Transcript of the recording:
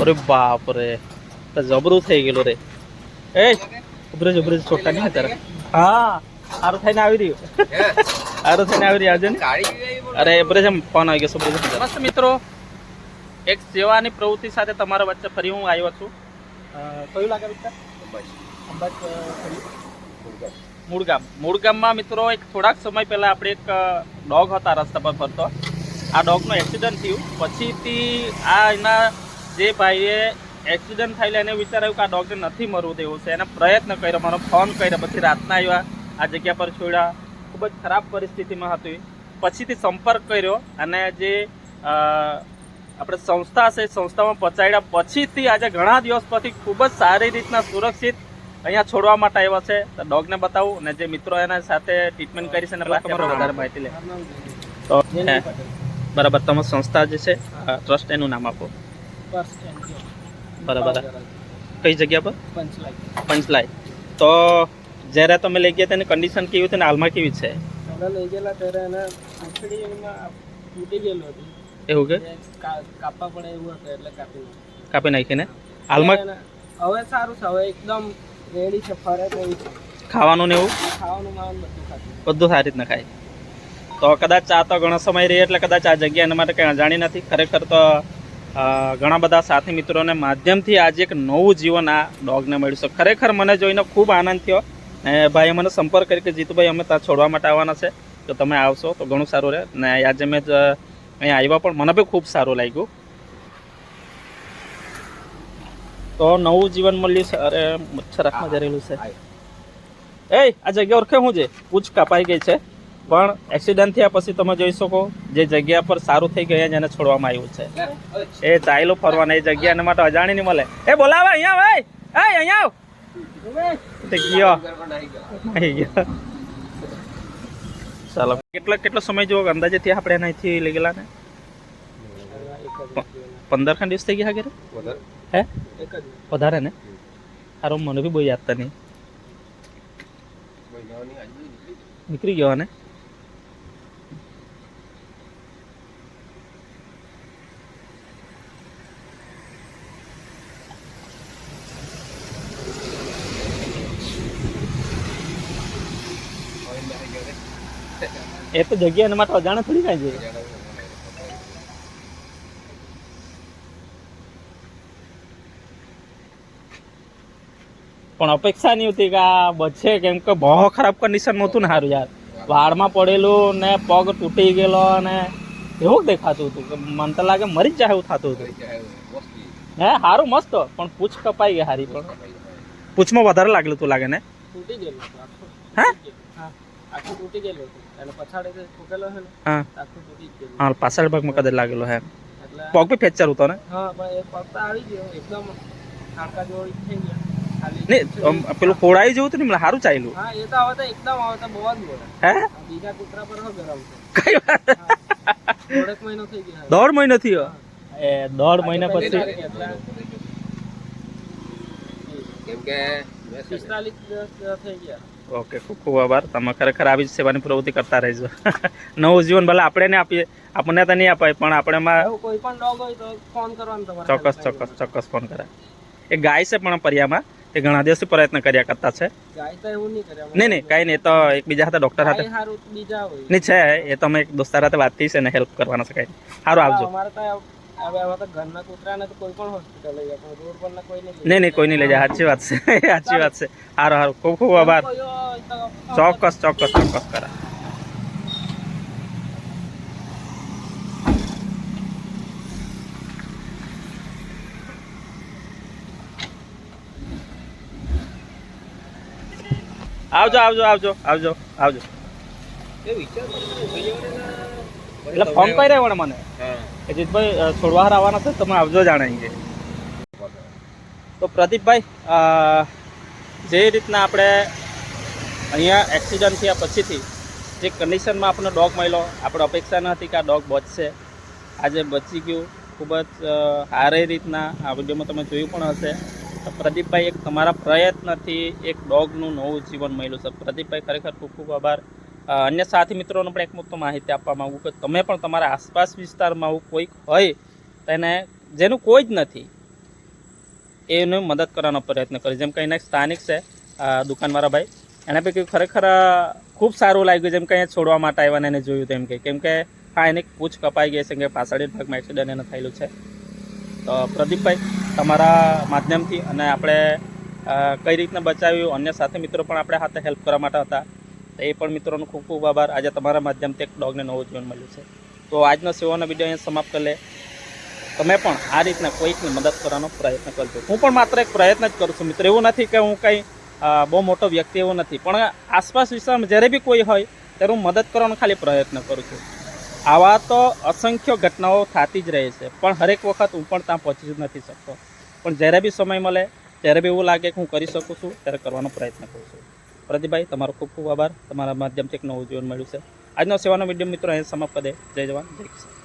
અરે બાપ રે. તો જબરું થઈ ગયેલું રે. એ ઉભરે ઉભરે છોટા નહીં તારે. હા સારું થઈને આવી રહ્યું. આરો થઈને આવી રહ્યું આજે અરે ઉભરે છે ફોન આવી ગયો સુપ્રીત મસ્ત મિત્રો એક સેવાની પ્રવૃત્તિ સાથે તમારા વચ્ચે ફરી હું આવ્યો છું. કયું લાગે વિસ્તાર અંબાજ. અ, કયું? મૂળ ગામમાં મિત્રો એક થોડાક સમય પહેલાં આપણે એક ડોગ હતા રસ્તા પર ફરતો. આ ડોગનો એક્સિડન્ટ થયું. પછીથી આ એના જે ભાઈએ એક્સિડન્ટ થયેલો એને વિચાર્યું કે આ ડોગને નથી મરવું દેવું છે. એને પ્રયત્ન કર્યો મારો ફોન કર્યો પછી રાતના આવ્યા આ જગ્યા પર છોડ્યા. ખૂબ જ ખરાબ પરિસ્થિતિમાં હતી પછીથી સંપર્ક કર્યો અને જે આપણે સંસ્થા છે સંસ્થામાં પહોંચાડ્યા. પછીથી આજે ઘણા દિવસ પછી ખૂબ જ સારી રીતના સુરક્ષિત અહીંયા છોડવા માટે આવ્યા છે. તો ડોગને બતાવું અને જે મિત્રો એના સાથે ટ્રીટમેન્ટ કરી છે એને વધારે માહિતી લે તો બરાબર તમારી સંસ્થા જે છે ટ્રસ્ટ એનું નામ આપો. બરાબર. કઈ જગ્યા પર? પંચલાય તો જ્યારે તમે લઈ ગયા તેની કન્ડિશન કેવી હતી અને હાલમાં કેવી છે? લઈ ગયેલા ત્યારે એને આંખડીમાં તૂટી ગયેલું હતું. એવું કે? કાપા પડે એવું હતું એટલે કાપી. કાપી નાખીને? હાલમાં? હવે સારું છે હવે એકદમ રેડી છે ફરે તેવી છે. ખાવાનું ને એવું? ખાવાનું માવાનું બધું ખાતું બધું સારી રીતના ખાય. તો કદાચ આ તો ઘણો સમય રહી એટલે કદાચ આ જગ્યા એના માટે કંઈ અજાણી નથી. ખરેખર તો ઘણા બધા સાથી મિત્રોને માધ્યમથી આજે એક નવું જીવન આ ડોગને મળ્યું છે. ખરેખર મને જોઈને ખૂબ આનંદ થયો ને ભાઈએ મને સંપર્ક કરી કે જીતુભાઈ અમે ત્યાં છોડવા માટે આવવાના છે તો તમે આવશો તો ઘણું સારું રહે. ને આજે મેં અહીંયા આવ્યા પણ મને બી ખૂબ સારું લાગ્યું. તો નવું જીવન મળ્યું છે. અરે મચ્છર આંખમાં જરેલું છે. એ આ જગ્યા ઓળખે શું છે? પૂછ કપાઈ ગઈ છે. પણ એક્સિડન્ટ થયા પછી તમે જોઈ શકો જે જગ્યા પર સારું થઈ ગયા જેને છોડવામાં આવ્યું છે. એ ચાલ્યો ફરવાના એ જગ્યા એના માટે અજાણી નહીં મળે. એ બોલાવે અહીંયા ભાઈ એ! અહીંયા આવ! તે ગયો. ચાલો કેટલો કેટલો સમય જુઓ અંદાજે ત્યાં આપણે અહીંથી લઈ ગયેલા ને? પંદર ખાન દિવસ થઈ ગયા ઘરે હે? વધારે ને? સારું મને બી બહુ યાદ તા નહીં. નીકળી ગયો ને? એ તો જગ્યા એના માટે અજાણે થોડી કાંઈ છે. પણ અપેક્ષા નહીં હતી કે આ બચશે કેમ કે બહુ ખરાબ કન્ડિશન નહોતું ને સારું યાર. વાળમાં પડેલું ને પગ તૂટી ગયેલો ને એવું દેખાતું હતું. કે મને તો લાગે મરી જ જાય એવું થતું હતું. હે સારું મસ્ત પણ પૂછ કપાઈ ગઈ હારી પણ. પૂછમાં વધારે લાગેલું તું લાગે ને? તૂટી ગયેલું. હે હા? આખું તૂટી ગયેલું હતું. અને પછાડી જે તૂટેલો છે ને હા. આખું તૂટી ગયેલું. હા પાછળ ભાગમાં કદાચ લાગેલો હે પગ બી ફ્રેક્ચર હતો ને? હા પણ એ પગ તો આવી ગયો એકદમ હાડકા જોડી થઈ ગયા. નહીં પેલું ફોડાઈ જેવું હતું ને સારું ચાલ્યું. હા એ તો હવે તો એકદમ હવે તો બહુ જ બોલે. હે? આ બીજા કૂતરા પર હો ગરમ કઈ વાત? દોઢેક મહિનો થઈ ગયો. દોઢ મહિનો થયો? એ દોઢ મહિના પછી પિસ્તાલીસ દિવસ થઈ ગયા. ઓકે ખૂબ ખૂબ આભાર. તમે ખરેખર આવી જ સેવાની પ્રવૃત્તિ કરતા રહેજો. નવું જીવન ભલે આપણે ને આપીએ આપણને તો નહીં અપાય પણ આપણે એમાં કોઈ પણ ડોગ હોય તો ફોન કરવાનો તમારે ચોક્કસ ચોક્કસ ચોક્કસ ફોન કરે એ ગાય છે પણ પરિયામાં તે ઘણા દિવસથી પ્રયત્ન કર્યા કરતા છે. ગાય તો એવું નહીં કરે નહીં નહીં કાંઈ નહીં એ તો એકબીજા સાથે ડૉક્ટર સાથે ગાય બીજા હોય. નહીં છે એ તો અમે એક દોસ્તાર સાથે વાત થઈ છે ને હેલ્પ કરવાના છે કાંઈ. સારું આવજો. અમારે તો હવે હવે તો ઘરના કૂતરાને તો કોઈ પણ હોસ્પિટલ લઈ જાય પણ રોડ પરના કોઈ નહીં નહીં નહીં કોઈ નહીં લઈ જાય. સાચી વાત છે સાચી વાત છે. સારું સારું ખૂબ ખૂબ આભાર. ચોક્કસ ચોક્કસ ચોક્કસ કરા. આવજો આવજો આવજો આવજો આવજો. એટલે ફોન કર્યા મને? કે જીતભાઈ છોડવાહાર છોડવા આવવાના છે, તમે આવજો જાણે અહીં તો પ્રદીપભાઈ જે રીતના આપણે અહીંયા એક્સિડન્ટ થયા પછીથી, જે કન્ડિશનમાં આપણો ડોગ મળ્યો, આપણે અપેક્ષા ન હતી કે આ ડોગ બચશે. આજે બચી ગયું, ખૂબ જ સારી રીતના, આ વિડીયોમાં તમે જોયું પણ હશે. તો પ્રદીપભાઈ, એક તમારા પ્રયત્નથી એક ડોગનું નવું જીવન મળ્યું છે. પ્રદીપભાઈ, ખરેખર ખૂબ ખૂબ આભાર. અન્ય સાથી મિત્રોને પણ એક મુક્ત માહિતી આપવા માગું કે તમે પણ તમારા આસપાસ વિસ્તારમાં આવું કોઈક હોય તેને જેનું કોઈ જ નથી, એને મદદ કરવાનો પ્રયત્ન કર્યો જેમ કે એક સ્થાનિક છે દુકાનવાળા ભાઈ. એના પૈકી ખરેખર ખૂબ સારું લાગ્યું જેમ કે અહીંયા છોડવા માટે આવ્યા એને જોયું તેમ કે. કેમ કે, હા, એની પૂછ કપાઈ ગઈ છે કે પાછળ ભાગમાં એક્સિડન્ટ એને થયેલું છે. તો પ્રદીપભાઈ, તમારા માધ્યમથી અને આપણે કઈ રીતના બચાવ્યું? અન્ય સાથે મિત્રો પણ આપણે હાથે હેલ્પ કરવા માટે હતા. તો એ પણ મિત્રોનો ખૂબ ખૂબ આભાર. આજે તમારા માધ્યમથી એક ડોગને નવું જીવન મળ્યું છે. તો આજનો સેવાનો વીડિયો અહીંયા સમાપ્ત કરી લે તમે પણ આ રીતના કોઈકની મદદ કરવાનો પ્રયત્ન કરજો. હું પણ માત્ર એક પ્રયત્ન જ કરું છું મિત્ર. એવું નથી કે હું કંઈ બહુ મોટો વ્યક્તિ એવો નથી. પણ આસપાસ વિસ્તારમાં જ્યારે બી કોઈ હોય, ત્યારે હું મદદ કરવાનો ખાલી પ્રયત્ન કરું છું. આવા તો અસંખ્ય ઘટનાઓ થતી જ રહે છે. પણ હરેક વખત હું પણ ત્યાં પહોંચી જ નથી શકતો. પણ જ્યારે બી સમય મળે, ત્યારે બી એવું લાગે કે હું કરી શકું છું, ત્યારે કરવાનો પ્રયત્ન કરું છું. પ્રદીપભાઈ, તમારો ખૂબ ખૂબ આભાર. તમારા માધ્યમથી એક નવું જીવન મળ્યું છે. આજનો સેવાનો મીડિયમ મિત્રો અહીં સમાપ્ત કરે જય જવાન. જય કિસાન.